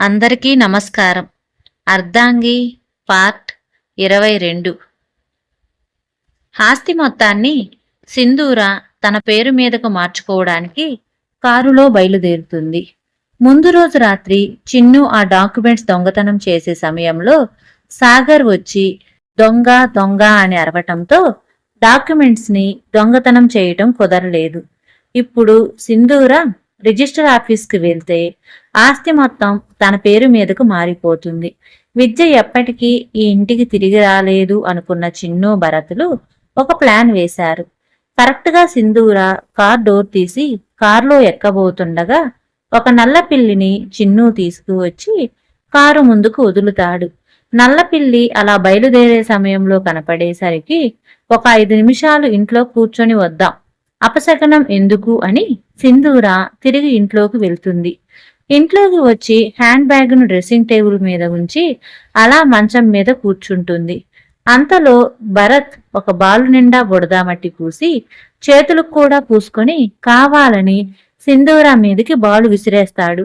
అందరికీ నమస్కారం. అర్ధాంగి పార్ట్ ఇరవై రెండు. ఆస్తి మొత్తాన్ని సింధూర తన పేరు మీదకు మార్చుకోవడానికి కారులో బయలుదేరుతుంది. ముందు రోజు రాత్రి చిన్ను ఆ డాక్యుమెంట్స్ దొంగతనం చేసే సమయంలో సాగర్ వచ్చి దొంగ దొంగ అని అరవటంతో డాక్యుమెంట్స్ని దొంగతనం చేయటం కుదరలేదు. ఇప్పుడు సింధూర రిజిస్టర్ ఆఫీస్కి వెళ్తే ఆస్తి మొత్తం తన పేరు మీదకు మారిపోతుంది. విద్య ఎప్పటికీ ఈ ఇంటికి తిరిగి రాలేదు అనుకున్న చిన్ను భరతులు ఒక ప్లాన్ వేశారు. కరెక్ట్గా సింధూర కార్ డోర్ తీసి కారులో ఎక్కబోతుండగా ఒక నల్ల పిల్లిని చిన్ను తీసుకువచ్చి కారు ముందుకు వదులుతాడు. నల్ల పిల్లి అలా బయలుదేరే సమయంలో కనపడేసరికి ఒక ఐదు నిమిషాలు ఇంట్లో కూర్చొని వద్దాం. అపశకనం ఎందుకు అని సింధూర తిరిగి ఇంట్లోకి వెళ్తుంది. ఇంట్లోకి వచ్చి హ్యాండ్ బ్యాగ్ను డ్రెస్సింగ్ టేబుల్ మీద ఉంచి అలా మంచం మీద కూర్చుంటుంది. అంతలో భరత్ ఒక బాలు నిండా బుడదామట్టి పూసి చేతులకు కూడా పూసుకొని కావాలని సింధూర మీదకి బాలు విసిరేస్తాడు.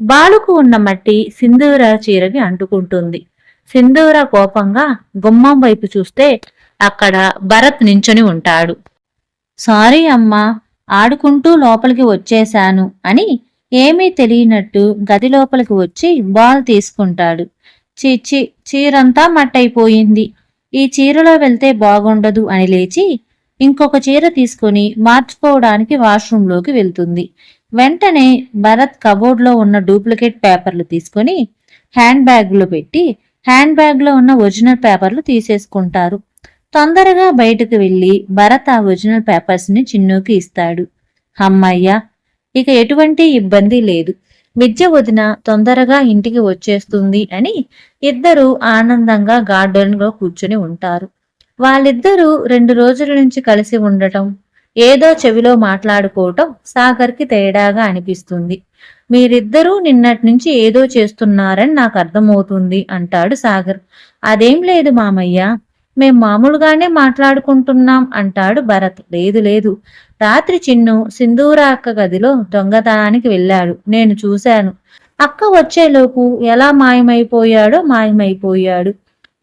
బాలుకు ఉన్న మట్టి సింధూర చీరకి అంటుకుంటుంది. సింధూర కోపంగా గుమ్మం వైపు చూస్తే అక్కడ భరత్ నించొని ఉంటాడు. సారీ అమ్మా ఆడుకుంటూ లోపలికి వచ్చేశాను అని ఏమీ తెలియనట్టు గది లోపలికి వచ్చి బాల్ తీసుకుంటాడు. చిచ్చి చీరంతా మట్టయిపోయింది. ఈ చీరలో వెళ్తే బాగుండదు అని లేచి ఇంకొక చీర తీసుకుని మార్చుకోవడానికి వాష్రూంలోకి వెళ్తుంది. వెంటనే భరత్ కబోర్డ్లో ఉన్న డూప్లికేట్ పేపర్లు తీసుకొని హ్యాండ్ బ్యాగ్లో పెట్టి హ్యాండ్ బ్యాగ్లో ఉన్న ఒరిజినల్ పేపర్లు తీసేసుకుంటారు. తొందరగా బయటకు వెళ్ళి భరత్ ఆ ఒరిజినల్ పేపర్స్ని చిన్నుకి ఇస్తాడు. అమ్మయ్య ఇక ఎటువంటి ఇబ్బంది లేదు. విద్య వదిన తొందరగా ఇంటికి వచ్చేస్తుంది అని ఇద్దరు ఆనందంగా గార్డెన్లో కూర్చుని ఉంటారు. వాళ్ళిద్దరూ రెండు రోజుల నుంచి కలిసి ఉండటం ఏదో చెవిలో మాట్లాడుకోవటం సాగర్కి తేడాగా అనిపిస్తుంది. మీరిద్దరూ నిన్నటి నుంచి ఏదో చేస్తున్నారని నాకు అర్థమవుతుంది అంటాడు సాగర్. అదేం లేదు మామయ్య మేం మామూలుగానే మాట్లాడుకుంటున్నాం అంటాడు భరత్. లేదు లేదు. రాత్రి చిన్ను సింధూర అక్క గదిలో దొంగతనానికి వెళ్ళాడు. నేను చూశాను. అక్క వచ్చేలోపు ఎలా మాయమైపోయాడో మాయమైపోయాడు.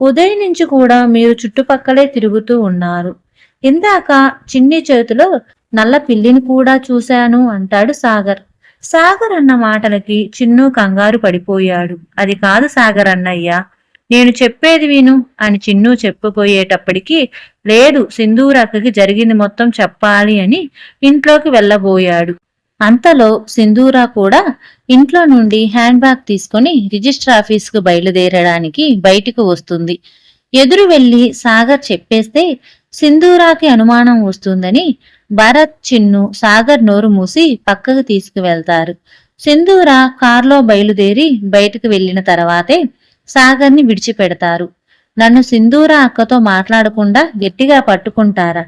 ఉదయం నుంచి కూడా మీరు చుట్టుపక్కలే తిరుగుతూ ఉన్నారు. ఇందాక చిన్ని చేతిలో నల్ల పిల్లిని కూడా చూశాను అంటాడు సాగర్. సాగర్ అన్న మాటలకి చిన్ను కంగారు పడిపోయాడు. అది కాదు సాగర్ అన్నయ్య. నేను చెప్పేది విను అని చిన్ను చెప్పుకోయేటప్పటికీ లేదు సింధూరక్కకి జరిగింది మొత్తం చెప్పాలి అని ఇంట్లోకి వెళ్ళబోయాడు. అంతలో సింధూరా కూడా ఇంట్లో నుండి హ్యాండ్ బ్యాగ్ తీసుకుని రిజిస్టర్ ఆఫీస్కు బయలుదేరడానికి బయటికి వస్తుంది. ఎదురు వెళ్ళి సాగర్ చెప్పేస్తే సింధూరాకి అనుమానం వస్తుందని భరత్ చిన్ను సాగర్ నోరు మూసి పక్కకు తీసుకువెళ్తారు. సింధూర కార్లో బయలుదేరి బయటకు వెళ్ళిన తర్వాతే సాగర్ని విడిచిపెడతారు. నన్ను సింధూర అక్కతో మాట్లాడకుండా గట్టిగా పట్టుకుంటారా?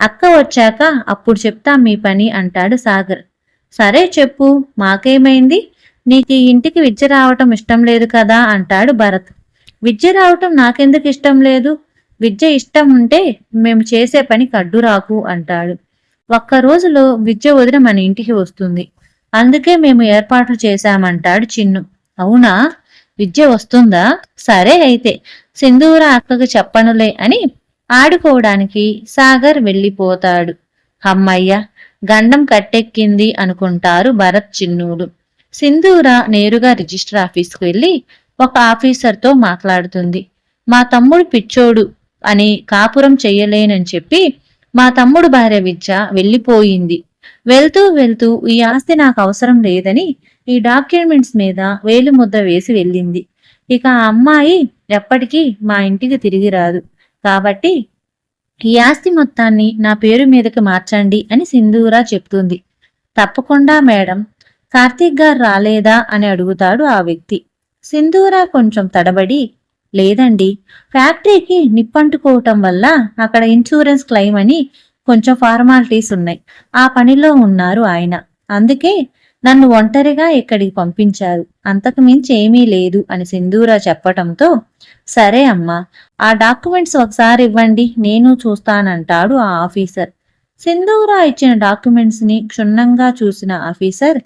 అక్క వచ్చాక అప్పుడు చెప్తా మీ పని అంటాడు సాగర్. సరే చెప్పు మాకేమైంది? నీకు ఈ ఇంటికి విద్య రావటం ఇష్టం లేదు కదా అంటాడు భరత్. విద్య రావటం నాకెందుకు ఇష్టం లేదు? విద్య ఇష్టం ఉంటే మేము చేసే పని కడ్డు రాకు అంటాడు. ఒక్క రోజులో విద్య వదిన మన ఇంటికి వస్తుంది. అందుకే మేము ఏర్పాట్లు చేశామంటాడు చిన్ను. అవునా? విద్య వస్తుందా? సరే అయితే సింధూర అక్కకు చెప్పనులే అని ఆడుకోవడానికి సాగర్ వెళ్ళిపోతాడు. అమ్మయ్య గండం కట్టెక్కింది అనుకుంటారు భరత్ చిన్నుడు. సింధూర నేరుగా రిజిస్టర్ ఆఫీస్కి వెళ్ళి ఒక ఆఫీసర్తో మాట్లాడుతుంది. మా తమ్ముడు పిచ్చోడు అని కాపురం చెయ్యలేనని చెప్పి మా తమ్ముడు భార్య విద్య వెళ్ళిపోయింది. వెళ్తూ వెళ్తూ ఈ ఆస్తి నాకు అవసరం లేదని ఈ డాక్యుమెంట్స్ మీద వేలు ముద్ద వేసి వెళ్ళింది. ఇక ఆ అమ్మాయి ఎప్పటికీ మా ఇంటికి తిరిగి రాదు. కాబట్టి ఈ ఆస్తి మొత్తాన్ని నా పేరు మీదకి మార్చండి అని సింధూరా చెప్తుంది. తప్పకుండా మేడం. కార్తీక్ గారు రాలేదా అని అడుగుతాడు ఆ వ్యక్తి. సింధూరా కొంచెం తడబడి లేదండి. ఫ్యాక్టరీకి నిప్పంటుకోవటం వల్ల అక్కడ ఇన్సూరెన్స్ క్లెయిమ్ అని కొంచెం ఫార్మాలిటీస్ ఉన్నాయి. ఆ పనిలో ఉన్నారు ఆయన. అందుకే నన్ను ఒంటరిగా ఇక్కడికి పంపించారు? అంతకు మించి ఏమీ లేదు అని సింధూరా చెప్పటంతో సరే అమ్మా ఆ డాక్యుమెంట్స్ ఒకసారి ఇవ్వండి నేను చూస్తానంటాడు ఆ ఆఫీసర్. సింధూరా ఇచ్చిన డాక్యుమెంట్స్ని క్షుణ్ణంగా చూసిన ఆఫీసర్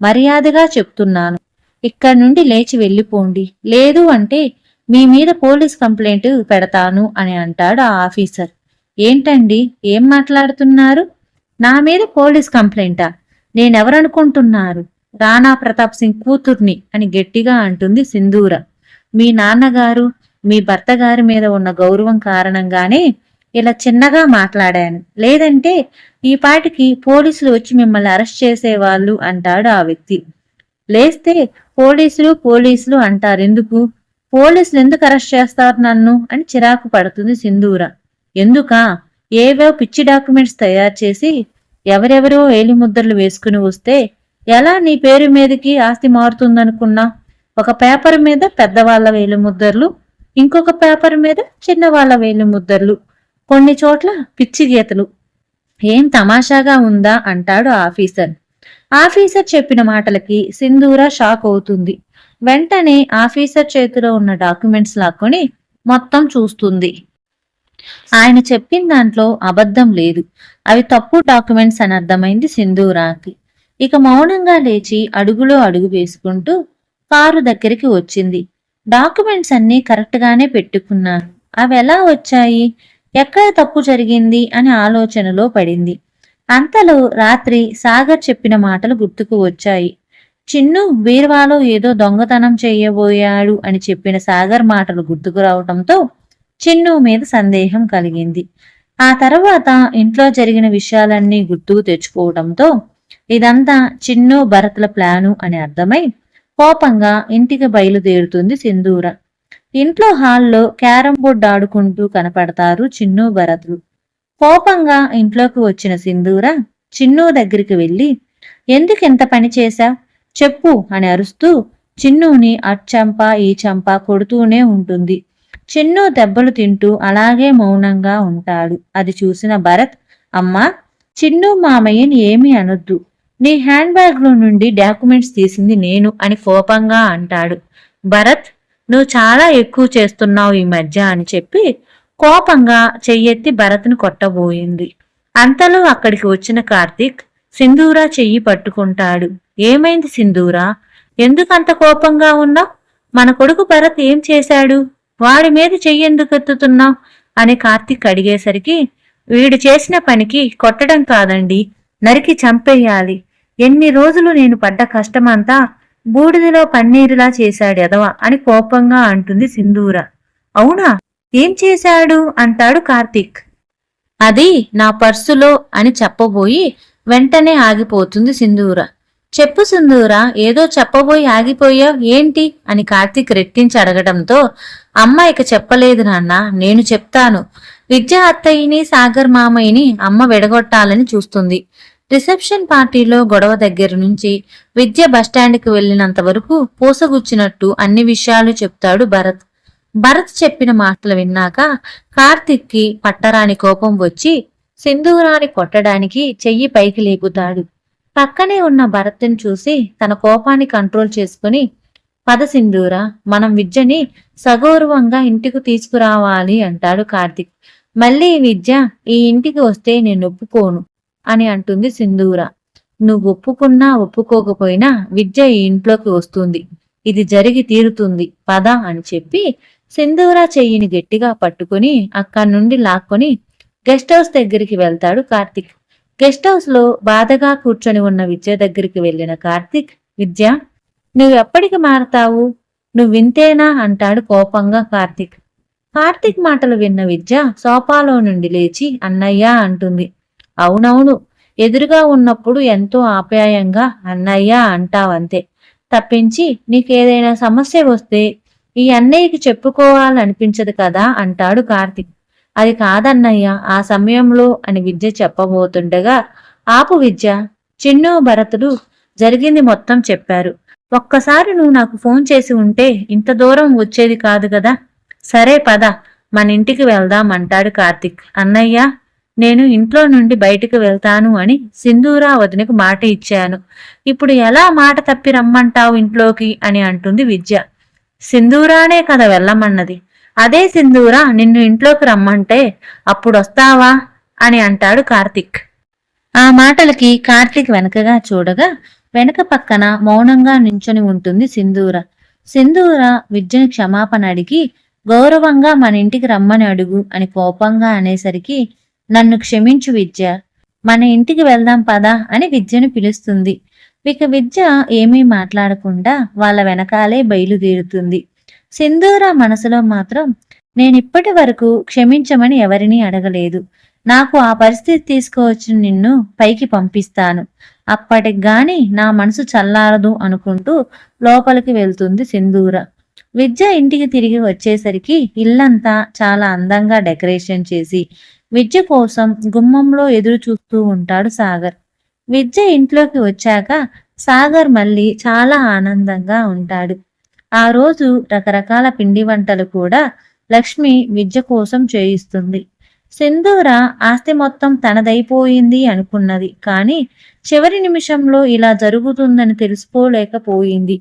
మర్యాదగా చెప్తున్నాను. ఇక్కడ నుండి లేచి వెళ్ళిపోండి. లేదు అంటే మీ మీద పోలీస్ కంప్లైంట్ పెడతాను అని అంటాడు ఆ ఆఫీసర్. ఏంటండి? ఏం మాట్లాడుతున్నారు? నా మీద పోలీస్ కంప్లైంటా? నేనెవరనుకుంటున్నారు? రాణా ప్రతాప్ సింగ్ కూతుర్ని అని గట్టిగా అంటుంది సింధూర. మీ నాన్నగారు మీ భర్త గారి మీద ఉన్న గౌరవం కారణంగానే ఇలా చిన్నగా మాట్లాడాను. లేదంటే ఈ పాటికి పోలీసులు వచ్చి మిమ్మల్ని అరెస్ట్ చేసేవాళ్ళు అంటాడు ఆ వ్యక్తి. లేస్తే పోలీసులు పోలీసులు అంటారు. ఎందుకు? పోలీసులు ఎందుకు అరెస్ట్ చేస్తారు నన్ను? అని చిరాకు పడుతుంది సింధూర. ఎందుక? ఏవో పిచ్చి డాక్యుమెంట్స్ తయారు చేసి ఎవరెవరో ఏలిముద్రలు వేసుకుని వస్తే ఎలా నీ పేరు మీదకి ఆస్తి మారుతుందనుకున్నా? ఒక పేపర్ మీద పెద్దవాళ్ళ వేలిముద్రలు ఇంకొక పేపర్ మీద చిన్నవాళ్ళ వేలిముద్రలు కొన్ని చోట్ల పిచ్చి గీతలు. ఏం తమాషాగా ఉందా? అంటాడు ఆఫీసర్. ఆఫీసర్ చెప్పిన మాటలకి సింధూర షాక్ అవుతుంది. వెంటనే ఆఫీసర్ చేతిలో ఉన్న డాక్యుమెంట్స్ లాక్కొని మొత్తం చూస్తుంది. ఆయన చెప్పిన దాంట్లో అబద్ధం లేదు. అవి తప్పు డాక్యుమెంట్స్ అని అర్థమైంది సింధూరాకి ఇక మౌనంగా లేచి అడుగులో అడుగు వేసుకుంటూ కారు దగ్గరికి వచ్చింది. డాక్యుమెంట్స్ అన్నీ కరెక్ట్గానే పెట్టుకున్నాను. అవి ఎలా వచ్చాయి? ఎక్కడ తప్పు జరిగింది? అని ఆలోచనలో పడింది. అంతలో రాత్రి సాగర్ చెప్పిన మాటలు గుర్తుకు వచ్చాయి. చిన్ను బీర్వాలో ఏదో దొంగతనం చేయబోయాడు అని చెప్పిన సాగర్ మాటలు గుర్తుకు రావటంతో చిన్ను మీద సందేహం కలిగింది. ఆ తర్వాత ఇంట్లో జరిగిన విషయాలన్నీ గుర్తుకు తెచ్చుకోవడంతో ఇదంతా చిన్ను భరత్ల ప్లాను అని అర్థమై కోపంగా ఇంటికి బయలుదేరుతుంది సింధూర. ఇంట్లో హాల్లో క్యారం బోర్డ్ ఆడుకుంటూ కనపడతారు చిన్ను భరత్లు. కోపంగా ఇంట్లోకి వచ్చిన సింధూర చిన్ను దగ్గరికి వెళ్ళి ఎందుకు ఇంత పని చేశా? చెప్పు అని అరుస్తూ చిన్నుని అచ్చంప ఈ చంప కొడుతూనే ఉంటుంది. చిన్ను దెబ్బలు తింటూ అలాగే మౌనంగా ఉంటాడు. అది చూసిన భరత్ అమ్మా చిన్ను మామయ్యని ఏమీ అనొద్దు. నీ హ్యాండ్ బ్యాగ్లో నుండి డాక్యుమెంట్స్ తీసింది నేను అని కోపంగా అంటాడు. భరత్ నువ్వు చాలా ఎక్కువ చేస్తున్నావు ఈ మధ్య అని చెప్పి కోపంగా చెయ్యెత్తి భరత్ను కొట్టబోయింది. అంతలో అక్కడికి వచ్చిన కార్తీక్ సింధూరా చెయ్యి పట్టుకుంటాడు. ఏమైంది సింధూరా? ఎందుకంత కోపంగా ఉన్నావు? మన కొడుకు భరత్ ఏం చేశాడు? వాడి మీద చెయ్యెందుకు ఎత్తుతున్నావు? అని కార్తీక్ అడిగేసరికి వీడు చేసిన పనికి కొట్టడం కాదండి నరికి చంపేయాలి. ఎన్ని రోజులు నేను పడ్డ కష్టమంతా బూడిదలో పన్నీరులా చేశాడు ఎదవ అని కోపంగా అంటుంది సింధూర. అవునా? ఏం చేశాడు? అంటాడు కార్తీక్. అది నా పర్సులో అని చెప్పబోయి వెంటనే ఆగిపోతుంది సింధూర. చెప్పు సింధూర ఏదో చెప్పబోయి ఆగిపోయావు ఏంటి? అని కార్తీక్ రెట్టించి అడగడంతో అమ్మ ఇక చెప్పలేదు నాన్న నేను చెప్తాను. విద్య అత్తయ్యని సాగర్ మామయ్యని అమ్మ విడగొట్టాలని చూస్తుంది. రిసెప్షన్ పార్టీలో గొడవ దగ్గర నుంచి విద్య బస్టాండ్కి వెళ్ళినంత వరకు పూసగుచ్చినట్టు అన్ని విషయాలు చెప్తాడు భరత్. భరత్ చెప్పిన మాటలు విన్నాక కార్తిక్కి పట్టరాని కోపం వచ్చి సింధూరాన్ని కొట్టడానికి చెయ్యి పైకి లేపుతాడు. పక్కనే ఉన్న భరత్ని చూసి తన కోపాన్ని కంట్రోల్ చేసుకుని పద సింధూర మనం విద్యని సగౌరవంగా ఇంటికి తీసుకురావాలి అంటాడు కార్తిక్. మళ్ళీ ఈ విద్య ఈ ఇంటికి వస్తే నేను ఒప్పుకోను అని అంటుంది సింధూర. నువ్వు ఒప్పుకున్నా ఒప్పుకోకపోయినా విద్య ఈ ఇంట్లోకి వస్తుంది. ఇది జరిగి తీరుతుంది. పద అని చెప్పి సింధూర చెయ్యిని గట్టిగా పట్టుకుని అక్కడి నుండి లాక్కొని గెస్ట్ హౌస్ దగ్గరికి వెళ్తాడు కార్తిక్. గెస్ట్ హౌస్లో బాధగా కూర్చొని ఉన్న విద్య దగ్గరికి వెళ్ళిన కార్తిక్ విద్య నువ్వెప్పటికి మారతావు? నువ్వు వింతేనా అంటాడు కోపంగా కార్తిక్. కార్తిక్ మాటలు విన్న విద్య సోపాలో నుండి లేచి అన్నయ్య అంటుంది. అవునవును ఎదురుగా ఉన్నప్పుడు ఎంతో ఆప్యాయంగా అన్నయ్య అంటావంతే. తప్పించి నీకేదైనా సమస్య వస్తే ఈ అన్నయ్యకి చెప్పుకోవాలనిపించదు కదా అంటాడు కార్తిక్. అది కాదన్నయ్య ఆ సమయంలో అని విద్య చెప్పబోతుండగా ఆపు విద్య చిన్ను భరతుడు జరిగింది మొత్తం చెప్పారు. ఒక్కసారి నువ్వు నాకు ఫోన్ చేసి ఉంటే ఇంత దూరం వచ్చేది కాదు కదా. సరే పద మన ఇంటికి వెళ్దాం అంటాడు కార్తిక్. అన్నయ్య నేను ఇంట్లో నుండి బయటికి వెళ్తాను అని సింధూరా వదినకు మాట ఇచ్చాను. ఇప్పుడు ఎలా మాట తప్పి రమ్మంటావు ఇంట్లోకి అని అంటుంది విద్య. సింధూరానే కదా వెళ్ళమన్నది. అదే సింధూరా నిన్ను ఇంట్లోకి రమ్మంటే అప్పుడు వస్తావా అని అంటాడు కార్తిక్. ఆ మాటలకి కార్తిక్ వెనకగా చూడగా వెనక పక్కన మౌనంగా నించొని ఉంటుంది సింధూర. సింధూర విద్యను క్షమాపణ అడిగి గౌరవంగా మన ఇంటికి రమ్మని అడుగు అని కోపంగా అనేసరికి నన్ను క్షమించు విద్య. మన ఇంటికి వెళ్దాం పదా అని విద్యను పిలుస్తుంది. ఇక విద్య ఏమీ మాట్లాడకుండా వాళ్ళ వెనకాలే బయలుదేరుతుంది. సింధూర మనసులో మాత్రం నేనిప్పటి వరకు క్షమించమని ఎవరినీ అడగలేదు. నాకు ఆ పరిస్థితి తీసుకువచ్చిన నిన్ను పైకి పంపిస్తాను. అప్పటికి గాని నా మనసు చల్లారదు అనుకుంటూ లోపలికి వెళ్తుంది సింధూర. విద్య ఇంటికి తిరిగి వచ్చేసరికి ఇల్లంతా చాలా అందంగా డెకరేషన్ చేసి విద్య కోసం గుమ్మంలో ఎదురు చూస్తూ ఉంటాడు సాగర్. విద్య ఇంట్లోకి వచ్చాక సాగర్ మళ్ళీ చాలా ఆనందంగా ఉంటాడు. ఆ రోజు రకరకాల పిండి వంటలు కూడా లక్ష్మి విద్య కోసం చేయిస్తుంది. సింధూర ఆస్తి మొత్తం తనదైపోయింది అనుకున్నది. కానీ చివరి నిమిషంలో ఇలా జరుగుతుందని తెలుసుకోలేకపోయింది.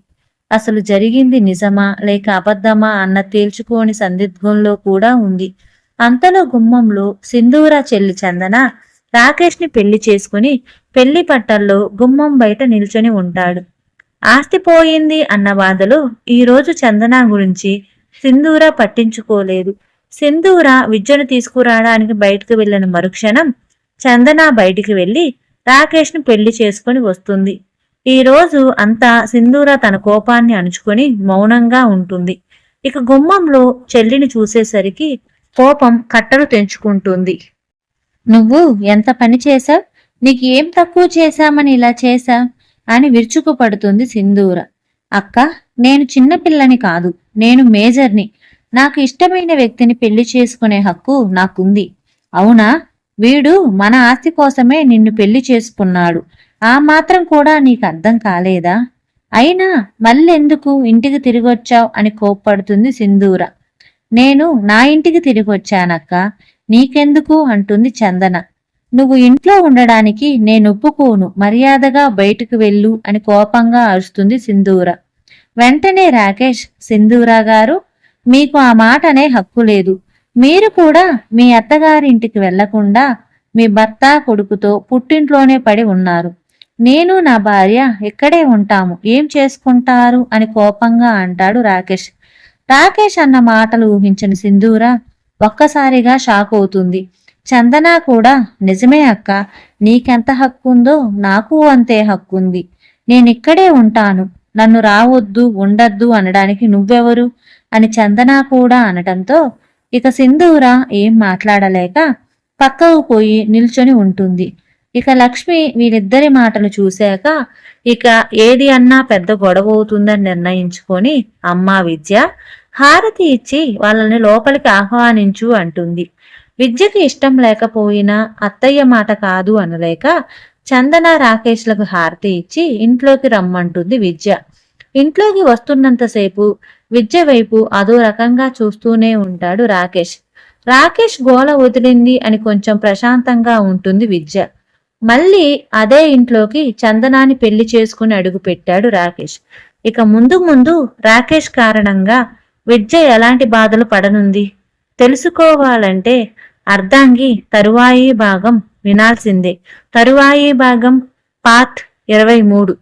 అసలు జరిగింది నిజమా లేక అబద్ధమా అన్న తేల్చుకోని సందిగ్ధంలో కూడా ఉంది. అంతలో గుమ్మంలో సింధూర చెల్లి చందన రాకేష్ని పెళ్ళి చేసుకుని పెళ్ళి పట్టల్లో గుమ్మం బయట నిల్చొని ఉంటాడు. ఆస్తి పోయింది అన్న బాధలో ఈరోజు చందన గురించి సింధూర పట్టించుకోలేదు. సింధూర విద్యను తీసుకురావడానికి బయటకు వెళ్ళిన మరుక్షణం చందన బయటికి వెళ్ళి రాకేష్ను పెళ్ళి చేసుకుని వస్తుంది. ఈ రోజు అంతా సింధూర తన కోపాన్ని అణుచుకొని మౌనంగా ఉంటుంది. ఇక గుమ్మంలో చెల్లిని చూసేసరికి కోపం కట్టలు తెంచుకుంటుంది. నువ్వు ఎంత పని చేశావ్? నీకు ఏం తక్కువ చేశామని ఇలా చేశావు? అని విరుచుకుపడుతుంది సింధూర. అక్క నేను చిన్నపిల్లని కాదు నేను మేజర్ని. నాకు ఇష్టమైన వ్యక్తిని పెళ్ళి చేసుకునే హక్కు నాకుంది. అవునా? వీడు మన ఆస్తి కోసమే నిన్ను పెళ్ళి చేసుకున్నాడు. ఆ మాత్రం కూడా నీకు అర్థం కాలేదా? అయినా మళ్ళెందుకు ఇంటికి తిరిగొచ్చావు అని కోప్పడుతుంది సింధూర. నేను నా ఇంటికి తిరిగొచ్చానక్క నీకెందుకు? అంటుంది చందన. నువ్వు ఇంట్లో ఉండడానికి నేను ఒప్పుకోను మర్యాదగా బయటకు వెళ్ళు అని కోపంగా అరుస్తుంది సింధూర. వెంటనే రాకేష్ సింధూరా గారు మీకు ఆ మాట అనే హక్కు లేదు. మీరు కూడా మీ అత్తగారింటికి వెళ్ళకుండా మీ భర్త కొడుకుతో పుట్టింట్లోనే పడి ఉన్నారు. నేను నా భార్య ఇక్కడే ఉంటాము. ఏం చేసుకుంటారు? అని కోపంగా అంటాడు రాకేష్. రాకేష్ అన్న మాటలు ఊహించిన సింధూర ఒక్కసారిగా షాక్ అవుతుంది. చందన కూడా నిజమే అక్క నీకెంత హక్కుందో నాకు అంతే హక్కుంది. నేనిక్కడే ఉంటాను. నన్ను రావద్దు ఉండద్దు అనడానికి నువ్వెవరు? అని చందన కూడా అనటంతో ఇక సింధూర ఏం మాట్లాడలేక పక్కకు పోయి నిల్చొని ఉంటుంది. ఇక లక్ష్మి వీరిద్దరి మాటలు చూశాక ఇక ఏది అన్నా పెద్ద గొడవ అవుతుందని నిర్ణయించుకొని అమ్మా విద్య హారతి ఇచ్చి వాళ్ళని లోపలికి ఆహ్వానించు అంటుంది. విద్యకి ఇష్టం లేకపోయినా అత్తయ్య మాట కాదు అనలేక చందన రాకేష్లకు హారతి ఇచ్చి ఇంట్లోకి రమ్మంటుంది విద్య. ఇంట్లోకి వస్తున్నంతసేపు విద్య వైపు అదో రకంగా చూస్తూనే ఉంటాడు రాకేష్. రాకేష్ గోల వదిలింది అని కొంచెం ప్రశాంతంగా ఉంటుంది విద్య. మళ్ళీ అదే ఇంట్లోకి చందనాన్ని పెళ్ళి చేసుకుని అడుగు పెట్టాడు రాకేష్. ఇక ముందు ముందు రాకేష్ కారణంగా విద్య ఎలాంటి బాధలు పడనుంది? తెలుసుకోవాలంటే అర్ధాంగి తరువాయి భాగం వినాల్సిందే. తరువాయి భాగం పార్ట్ ఇరవై మూడు.